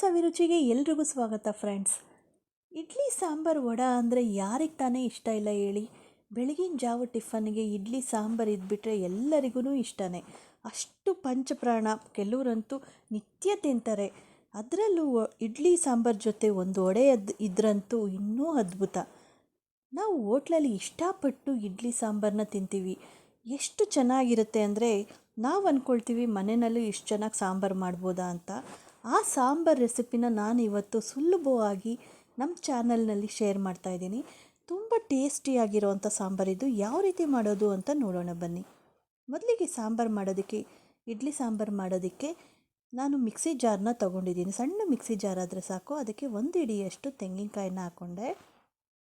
ಸವಿರುಚಿಗೆ ಎಲ್ರಿಗೂ ಸ್ವಾಗತ ಫ್ರೆಂಡ್ಸ್. ಇಡ್ಲಿ ಸಾಂಬಾರು ವಡ ಅಂದರೆ ಯಾರಿಗೆ ತಾನೇ ಇಷ್ಟ ಇಲ್ಲ ಹೇಳಿ. ಬೆಳಗಿನ ಜಾವ ಟಿಫನ್ಗೆ ಇಡ್ಲಿ ಸಾಂಬಾರು ಇದ್ಬಿಟ್ರೆ ಎಲ್ಲರಿಗೂ ಇಷ್ಟನೇ. ಅಷ್ಟು ಪಂಚಪ್ರಾಣ. ಕೆಲವರಂತೂ ನಿತ್ಯ ತಿಂತಾರೆ. ಅದರಲ್ಲೂ ಇಡ್ಲಿ ಸಾಂಬಾರು ಜೊತೆ ಒಂದು ವಡೆ ಅದ್, ಇದ್ರಂತೂ ಇನ್ನೂ ಅದ್ಭುತ. ನಾವು ಹೋಟ್ಲಲ್ಲಿ ಇಷ್ಟಪಟ್ಟು ಇಡ್ಲಿ ಸಾಂಬಾರನ್ನ ತಿಂತೀವಿ. ಎಷ್ಟು ಚೆನ್ನಾಗಿರುತ್ತೆ ಅಂದರೆ ನಾವು ಅಂದ್ಕೊಳ್ತೀವಿ ಮನೆಯಲ್ಲೂ ಇಷ್ಟು ಚೆನ್ನಾಗಿ ಸಾಂಬಾರು ಮಾಡ್ಬೋದಾ ಅಂತ. ಆ ಸಾಂಬಾರು ರೆಸಿಪಿನ ನಾನು ಇವತ್ತು ಸುಲಭವಾಗಿ ನಮ್ಮ ಚಾನಲ್ನಲ್ಲಿ ಶೇರ್ ಮಾಡ್ತಾ ಇದ್ದೀನಿ. ತುಂಬ ಟೇಸ್ಟಿಯಾಗಿರುವಂಥ ಸಾಂಬಾರ್ ಇದು. ಯಾವ ರೀತಿ ಮಾಡೋದು ಅಂತ ನೋಡೋಣ ಬನ್ನಿ. ಮೊದಲಿಗೆ ಸಾಂಬಾರು ಮಾಡೋದಕ್ಕೆ, ಇಡ್ಲಿ ಸಾಂಬಾರು ಮಾಡೋದಕ್ಕೆ ನಾನು ಮಿಕ್ಸಿ ಜಾರ್ನ ತೊಗೊಂಡಿದ್ದೀನಿ. ಸಣ್ಣ ಮಿಕ್ಸಿ ಜಾರ್ ಆದರೆ ಸಾಕು. ಅದಕ್ಕೆ ಒಂದು ಇಡಿಯಷ್ಟು ತೆಂಗಿನಕಾಯಿನ ಹಾಕ್ಕೊಂಡೆ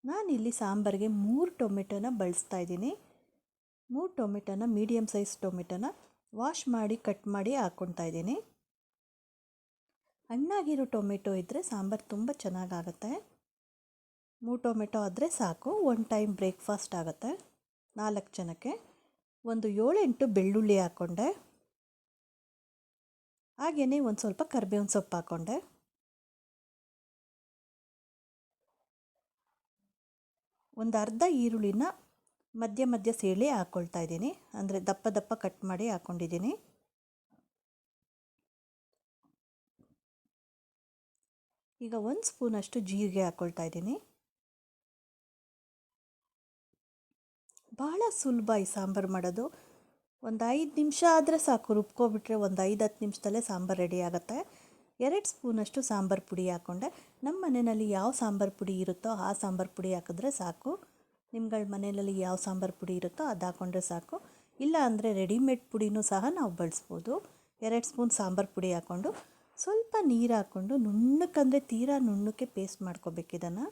ನಾನಿಲ್ಲಿ ಸಾಂಬಾರಿಗೆ ಮೂರು ಟೊಮೆಟೊನ ಬಳಸ್ತಾ ಇದ್ದೀನಿ. ಮೂರು ಟೊಮೆಟೊನ ಮೀಡಿಯಮ್ ಸೈಜ್ ಟೊಮೆಟೊನ ವಾಶ್ ಮಾಡಿ, ಕಟ್ ಮಾಡಿ ಹಾಕ್ಕೊತಾ ಇದ್ದೀನಿ. ಹಣ್ಣಾಗಿರೋ ಟೊಮೆಟೊ ಇದ್ದರೆ ಸಾಂಬಾರು ತುಂಬ ಚೆನ್ನಾಗಾಗತ್ತೆ. ಮೂರು ಟೊಮೆಟೊ ಆದರೆ ಸಾಕು ಒನ್ ಟೈಮ್ ಬ್ರೇಕ್ಫಾಸ್ಟ್ ಆಗುತ್ತೆ. ನಾಲ್ಕು ಜನಕ್ಕೆ. ಒಂದು ಏಳೆಂಟು ಬೆಳ್ಳುಳ್ಳಿ ಹಾಕ್ಕೊಂಡೆ ಹಾಗೆಯೇ ಒಂದು ಸ್ವಲ್ಪ ಕರಿಬೇವಿನ ಸೊಪ್ಪು ಹಾಕ್ಕೊಂಡೆ ಒಂದು ಅರ್ಧ ಈರುಳ್ಳಿನ ಮಧ್ಯ ಮಧ್ಯ ಸೇಳಿ ಹಾಕ್ಕೊಳ್ತಾ ಇದ್ದೀನಿ. ಅಂದರೆ ದಪ್ಪ ದಪ್ಪ ಕಟ್ ಮಾಡಿ ಹಾಕ್ಕೊಂಡಿದ್ದೀನಿ ಈಗ ಒಂದು ಸ್ಪೂನಷ್ಟು ಜೀರಿಗೆ ಹಾಕ್ಕೊಳ್ತಾ ಇದ್ದೀನಿ. ಭಾಳ ಸುಲಭ ಈ ಸಾಂಬಾರು ಮಾಡೋದು. ಒಂದು ಐದು ನಿಮಿಷ ಆದರೆ ಸಾಕು, ರುಬ್ಕೊಬಿಟ್ರೆ ಒಂದು ಐದು ಹತ್ತು ನಿಮಿಷದಲ್ಲೇ ಸಾಂಬಾರು ರೆಡಿ ಆಗುತ್ತೆ. ಎರಡು ಸ್ಪೂನಷ್ಟು ಸಾಂಬಾರು ಪುಡಿ ಹಾಕ್ಕೊಂಡೆ ನಮ್ಮ ಮನೆಯಲ್ಲಿ ಯಾವ ಸಾಂಬಾರು ಪುಡಿ ಇರುತ್ತೋ ಆ ಸಾಂಬಾರು ಪುಡಿ ಹಾಕಿದ್ರೆ ಸಾಕು. ನಿಮ್ಗಳ ಮನೆಯಲ್ಲಿ ಯಾವ ಸಾಂಬಾರು ಪುಡಿ ಇರುತ್ತೋ ಅದು ಹಾಕ್ಕೊಂಡ್ರೆ ಸಾಕು. ಇಲ್ಲ ಅಂದರೆ ರೆಡಿಮೇಡ್ ಪುಡಿನೂ ಸಹ ನಾವು ಬಳಸ್ಬೋದು. ಎರಡು ಸ್ಪೂನ್ ಸಾಂಬಾರು ಪುಡಿ ಹಾಕ್ಕೊಂಡು ಸ್ವಲ್ಪ ನೀರು ಹಾಕ್ಕೊಂಡು ನುಣ್ಣಕ್ಕಂದರೆ ತೀರಾ ನುಣ್ಣಕ್ಕೆ ಪೇಸ್ಟ್ ಮಾಡ್ಕೋಬೇಕು ಇದನ್ನು.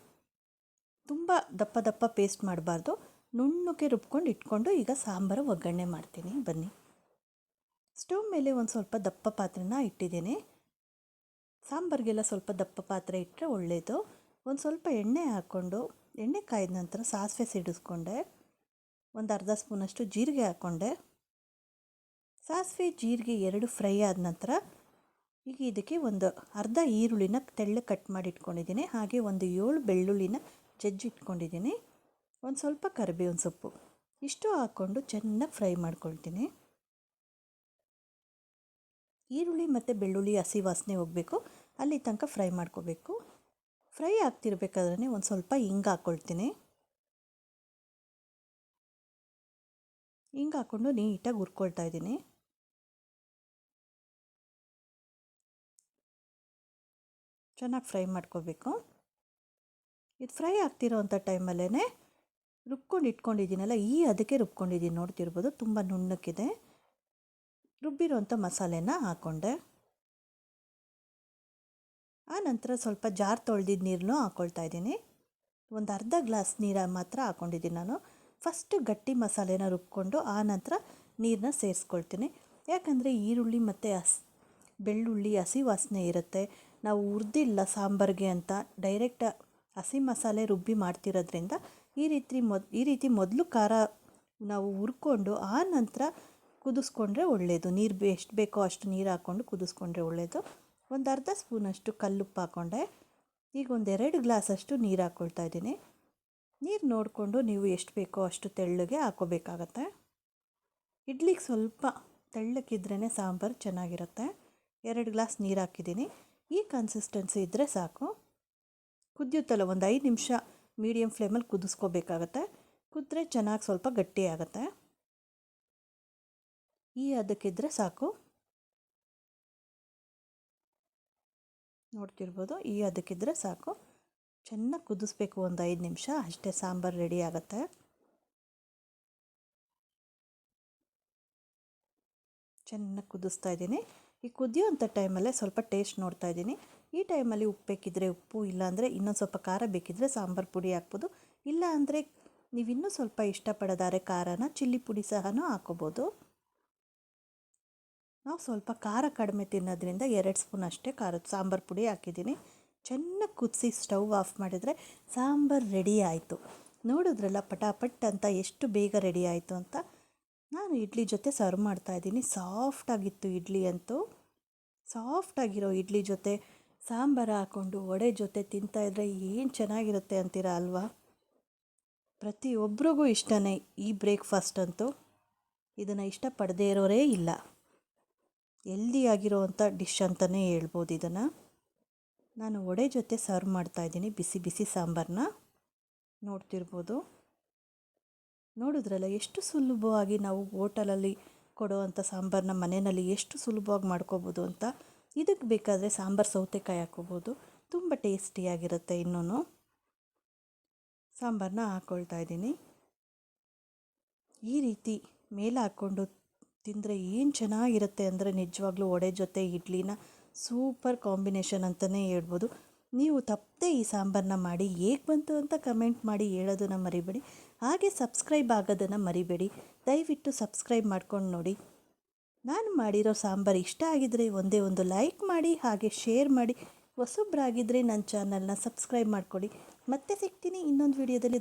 ತುಂಬ ದಪ್ಪ ದಪ್ಪ ಪೇಸ್ಟ್ ಮಾಡಬಾರ್ದು. ನುಣ್ಣಕ್ಕೆ ರುಬ್ಕೊಂಡು ಇಟ್ಕೊಂಡು ಈಗ ಸಾಂಬಾರು ಒಗ್ಗರಣೆ ಮಾಡ್ತೀನಿ. ಬನ್ನಿ. ಸ್ಟವ್ ಮೇಲೆ ಒಂದು ಸ್ವಲ್ಪ ದಪ್ಪ ಪಾತ್ರೆನ ಇಟ್ಟಿದ್ದೀನಿ. ಸಾಂಬಾರಿಗೆಲ್ಲ ಸ್ವಲ್ಪ ದಪ್ಪ ಪಾತ್ರೆ ಇಟ್ಟರೆ ಒಳ್ಳೆಯದು ಒಂದು ಸ್ವಲ್ಪ ಎಣ್ಣೆ ಹಾಕ್ಕೊಂಡು ಎಣ್ಣೆ ಕಾಯ್ದ ನಂತರ ಸಾಸಿವೆ ಸಿಡಿಸ್ಕೊಂಡೆ. ಒಂದು ಅರ್ಧ ಸ್ಪೂನಷ್ಟು ಜೀರಿಗೆ ಹಾಕ್ಕೊಂಡೆ ಸಾಸಿವೆ, ಜೀರಿಗೆ ಎರಡು ಫ್ರೈ ಆದ ನಂತರ ಈಗ ಇದಕ್ಕೆ ಒಂದು ಅರ್ಧ ಈರುಳ್ಳಿನ ತೆಳ್ಳ ಕಟ್ ಮಾಡಿ ಇಟ್ಕೊಂಡಿದ್ದೀನಿ ಹಾಗೆ ಒಂದು ಏಳು ಬೆಳ್ಳುಳ್ಳಿನ ಜಜ್ಜಿ ಇಟ್ಕೊಂಡಿದ್ದೀನಿ ಒಂದು ಸ್ವಲ್ಪ ಕರಿಬೇವಿನ ಸೊಪ್ಪು. ಇಷ್ಟು ಹಾಕ್ಕೊಂಡು ಚೆನ್ನಾಗಿ ಫ್ರೈ ಮಾಡ್ಕೊಳ್ತೀನಿ. ಈರುಳ್ಳಿ ಮತ್ತು ಬೆಳ್ಳುಳ್ಳಿ ಹಸಿ ವಾಸನೆ ಹೋಗಬೇಕು. ಅಲ್ಲಿ ತನಕ ಫ್ರೈ ಮಾಡ್ಕೋಬೇಕು. ಫ್ರೈ ಆಗ್ತಿರ್ಬೇಕಾದ್ರೆ ಒಂದು ಸ್ವಲ್ಪ ಹಿಂಗೆ ಹಾಕ್ಕೊಳ್ತೀನಿ ಹಿಂಗೆ ಹಾಕ್ಕೊಂಡು ನೀಟಾಗಿ ಹುರ್ಕೊಳ್ತಾ ಇದ್ದೀನಿ. ಚೆನ್ನಾಗಿ ಫ್ರೈ ಮಾಡ್ಕೋಬೇಕು. ಇದು ಫ್ರೈ ಆಗ್ತಿರೋ ಅಂಥ ಟೈಮಲ್ಲೇ ರುಬ್ಕೊಂಡು ಇಟ್ಕೊಂಡಿದ್ದೀನಲ್ಲ, ಈ ಅದಕ್ಕೆ ರುಬ್ಕೊಂಡಿದ್ದೀನಿ. ನೋಡ್ತಿರ್ಬೋದು ತುಂಬ ನುಣ್ಣಕ್ಕಿದೆ. ರುಬ್ಬಿರೋಂಥ ಮಸಾಲೆನ ಹಾಕ್ಕೊಂಡೆ ಆ ನಂತರ ಸ್ವಲ್ಪ ಜಾರ್ ತೊಳೆದಿದ್ದ ನೀರನ್ನು ಹಾಕ್ಕೊಳ್ತಾ ಇದ್ದೀನಿ. ಒಂದು ಅರ್ಧ ಗ್ಲಾಸ್ ನೀರ ಮಾತ್ರ ಹಾಕ್ಕೊಂಡಿದ್ದೀನಿ ನಾನು. ಫಸ್ಟು ಗಟ್ಟಿ ಮಸಾಲೆನ ರುಬ್ಕೊಂಡು ಆ ನಂತರ ನೀರನ್ನ ಸೇರಿಸ್ಕೊಳ್ತೀನಿ. ಯಾಕಂದರೆ ಈರುಳ್ಳಿ ಮತ್ತು ಹಸ್ ಬೆಳ್ಳುಳ್ಳಿ ಹಸಿ ವಾಸನೆ ಇರುತ್ತೆ. ನಾವು ಹುರಿದಿಲ್ಲ ಸಾಂಬಾರಿಗೆ ಅಂತ ಡೈರೆಕ್ಟ್ ಹಸಿ ಮಸಾಲೆ ರುಬ್ಬಿ ಮಾಡ್ತಿರೋದ್ರಿಂದ ಈ ರೀತಿ ಮೊದ್, ಈ ರೀತಿ ಮೊದಲು ಖಾರ ನಾವು ಹುರ್ಕೊಂಡು ಆ ನಂತರ ಕುದಿಸ್ಕೊಂಡ್ರೆ ಒಳ್ಳೆಯದು ನೀರು ಎಷ್ಟು ಬೇಕೋ ಅಷ್ಟು ನೀರು ಹಾಕ್ಕೊಂಡು ಕುದಿಸ್ಕೊಂಡ್ರೆ ಒಳ್ಳೆಯದು ಒಂದು ಅರ್ಧ ಸ್ಪೂನಷ್ಟು ಕಲ್ಲುಪ್ಪು ಹಾಕ್ಕೊಂಡೆ ಈಗ ಒಂದು ಎರಡು ಗ್ಲಾಸಷ್ಟು ನೀರು ಹಾಕ್ಕೊಳ್ತಾ ಇದ್ದೀನಿ. ನೀರು ನೋಡಿಕೊಂಡು ನೀವು ಎಷ್ಟು ಬೇಕೋ ಅಷ್ಟು ತೆಳ್ಳಗೆ ಹಾಕೋಬೇಕಾಗತ್ತೆ. ಇಡ್ಲಿಗೆ ಸ್ವಲ್ಪ ತೆಳ್ಳಕ್ಕಿದ್ರೇ ಸಾಂಬಾರು ಚೆನ್ನಾಗಿರುತ್ತೆ. ಎರಡು ಗ್ಲಾಸ್ ನೀರು ಹಾಕಿದ್ದೀನಿ. ಈ ಕನ್ಸಿಸ್ಟೆನ್ಸಿ ಇದ್ದರೆ ಸಾಕು. ಕುದಿಯುತ್ತಲ್ಲ ಒಂದು ಐದು ನಿಮಿಷ ಮೀಡಿಯಮ್ ಫ್ಲೇಮಲ್ಲಿ ಕುದಿಸ್ಕೋಬೇಕಾಗತ್ತೆ. ಕುದ್ರೆ ಚೆನ್ನಾಗಿ ಸ್ವಲ್ಪ ಗಟ್ಟಿ ಈ ಅದಕ್ಕಿದ್ರೆ ಸಾಕು. ನೋಡ್ತಿರ್ಬೋದು, ಈ ಅದಕ್ಕಿದ್ರೆ ಸಾಕು. ಚೆನ್ನಾಗಿ ಕುದಿಸ್ಬೇಕು ಒಂದು ಐದು ನಿಮಿಷ, ಅಷ್ಟೇ ಸಾಂಬಾರು ರೆಡಿ ಆಗುತ್ತೆ. ಚೆನ್ನಾಗಿ ಕುದಿಸ್ತಾ ಇದ್ದೀನಿ. ಈ ಕುದಿಯೋಂಥ ಟೈಮಲ್ಲೇ ಸ್ವಲ್ಪ ಟೇಸ್ಟ್ ನೋಡ್ತಾ ಇದ್ದೀನಿ. ಈ ಟೈಮಲ್ಲಿ ಉಪ್ಪು ಬೇಕಿದ್ರೆ ಉಪ್ಪು, ಇಲ್ಲಾಂದರೆ ಇನ್ನೊಂದು ಸ್ವಲ್ಪ ಖಾರ ಬೇಕಿದ್ದರೆ ಸಾಂಬಾರು ಪುಡಿ ಹಾಕ್ಬೋದು. ಇಲ್ಲ ಅಂದರೆ ನೀವು ಇನ್ನೂ ಸ್ವಲ್ಪ ಇಷ್ಟಪಡೋದಾರೆ ಖಾರನ, ಚಿಲ್ಲಿ ಪುಡಿ ಸಹ ಹಾಕೋಬೋದು ನಾವು ಸ್ವಲ್ಪ ಖಾರ ಕಡಿಮೆ ತಿನ್ನೋದ್ರಿಂದ ಎರಡು ಸ್ಪೂನ್ ಅಷ್ಟೇ ಖಾರದ ಸಾಂಬಾರು ಪುಡಿ ಹಾಕಿದ್ದೀನಿ. ಚೆನ್ನಾಗಿ ಕುದಿಸಿ ಸ್ಟವ್ ಆಫ್ ಮಾಡಿದರೆ ಸಾಂಬಾರು ರೆಡಿ ಆಯಿತು. ನೋಡಿದ್ರಲ್ಲ ಪಟಾಪಟ್ ಅಂತ ಎಷ್ಟು ಬೇಗ ರೆಡಿ ಆಯಿತು ಅಂತ. ನಾನು ಇಡ್ಲಿ ಜೊತೆ ಸರ್ವ್ ಮಾಡ್ತಾ ಮಾಡ್ತಾಯಿದ್ದೀನಿ ಸಾಫ್ಟಾಗಿತ್ತು ಇಡ್ಲಿ ಅಂತೂ. ಸಾಫ್ಟಾಗಿರೋ ಇಡ್ಲಿ ಜೊತೆ, ಸಾಂಬಾರು ಹಾಕ್ಕೊಂಡು ವಡೆ ಜೊತೆ ತಿಂತಾಯಿದ್ರೆ ಏನು ಚೆನ್ನಾಗಿರುತ್ತೆ ಅಂತೀರಾ ಅಲ್ವಾ? ಪ್ರತಿಯೊಬ್ಬರಿಗೂ ಇಷ್ಟನೇ ಈ ಬ್ರೇಕ್ಫಾಸ್ಟ್ ಅಂತೂ. ಇದನ್ನು ಇಷ್ಟಪಡದೇ ಇರೋರೇ ಇಲ್ಲ. ಎಲ್ದಿ ಆಗಿರೋವಂಥ ಡಿಶ್ ಅಂತಲೇ ಹೇಳ್ಬೋದು ಇದನ್ನು. ನಾನು ವಡೆ ಜೊತೆ ಸರ್ವ್ ಮಾಡ್ತಾಯಿದ್ದೀನಿ ಬಿಸಿ ಬಿಸಿ ಸಾಂಬಾರನ್ನ ನೋಡ್ತಿರ್ಬೋದು. ನೋಡಿದ್ರಲ್ಲ ಎಷ್ಟು ಸುಲಭವಾಗಿ ನಾವು ಹೋಟಲಲ್ಲಿ ಕೊಡುವಂಥ ಸಾಂಬಾರನ್ನ ಮನೆಯಲ್ಲಿ ಎಷ್ಟು ಸುಲಭವಾಗಿ ಮಾಡ್ಕೋಬೋದು ಅಂತ? ಇದಕ್ಕೆ ಬೇಕಾದರೆ ಸಾಂಬಾರು ಸೌತೆಕಾಯಿ ಹಾಕೋಬೋದು ತುಂಬ ಟೇಸ್ಟಿಯಾಗಿರುತ್ತೆ ಇನ್ನೂ ಸಾಂಬಾರನ್ನ ಹಾಕ್ಕೊಳ್ತಾ ಇದ್ದೀನಿ. ಈ ರೀತಿ ಮೇಲೆ ಹಾಕ್ಕೊಂಡು ತಿಂದರೆ ಏನು ಚೆನ್ನಾಗಿರುತ್ತೆ ಅಂದರೆ ನಿಜವಾಗ್ಲೂ ವಡೆ ಜೊತೆ ಇಡ್ಲಿನ ಸೂಪರ್ ಕಾಂಬಿನೇಷನ್ ಅಂತಲೇ ಹೇಳ್ಬೋದು. ನೀವು ತಪ್ಪದೆ ಈ ಸಾಂಬಾರನ್ನ ಮಾಡಿ ಹೇಗೆ ಬಂತು ಅಂತ ಕಮೆಂಟ್ ಮಾಡಿ ಹೇಳೋದನ್ನು ಮರಿಬೇಡಿ. ಹಾಗೆ ಸಬ್ಸ್ಕ್ರೈಬ್ ಆಗೋದನ್ನು ಮರಿಬೇಡಿ. ದಯವಿಟ್ಟು ಸಬ್ಸ್ಕ್ರೈಬ್ ಮಾಡ್ಕೊಂಡು ನೋಡಿ. ನಾನು ಮಾಡಿರೋ ಸಾಂಬಾರು ಇಷ್ಟ ಆಗಿದ್ದರೆ ಒಂದೇ ಒಂದು ಲೈಕ್ ಮಾಡಿ, ಹಾಗೆ ಶೇರ್ ಮಾಡಿ. ಹೊಸೊಬ್ಬರಾಗಿದ್ದರೆ ನನ್ನ ಚಾನಲ್ನ ಸಬ್ಸ್ಕ್ರೈಬ್ ಮಾಡ್ಕೊಳ್ಳಿ. ಮತ್ತೆ ಸಿಗ್ತೀನಿ ಇನ್ನೊಂದು ವಿಡಿಯೋದಲ್ಲಿ.